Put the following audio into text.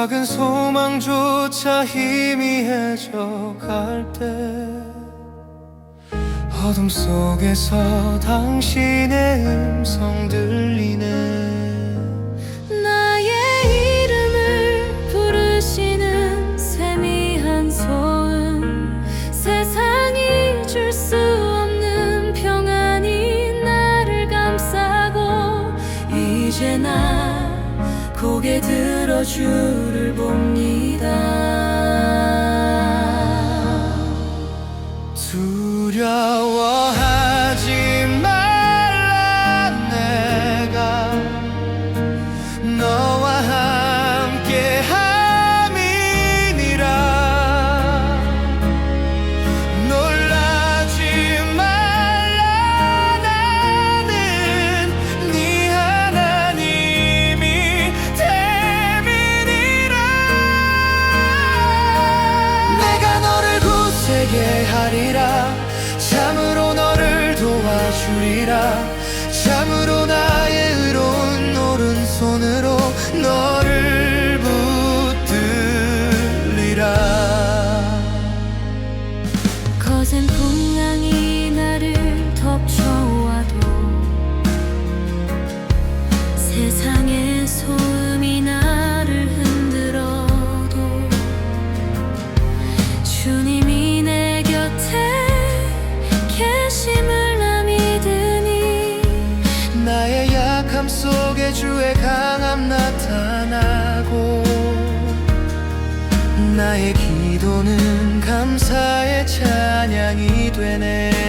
작은 소망조차 희미해져 갈 때 어둠 속에서 당신의 음성 들리네. 나의 이름을 부르시는 세미한 소음. 세상이 줄 수 없는 평안이 나를 감싸고 이제 나 고개 들어 주를 봅니다. 두려워하 도 속에 주의 강함 나타나고 나의 기도는 감사의 찬양이 되네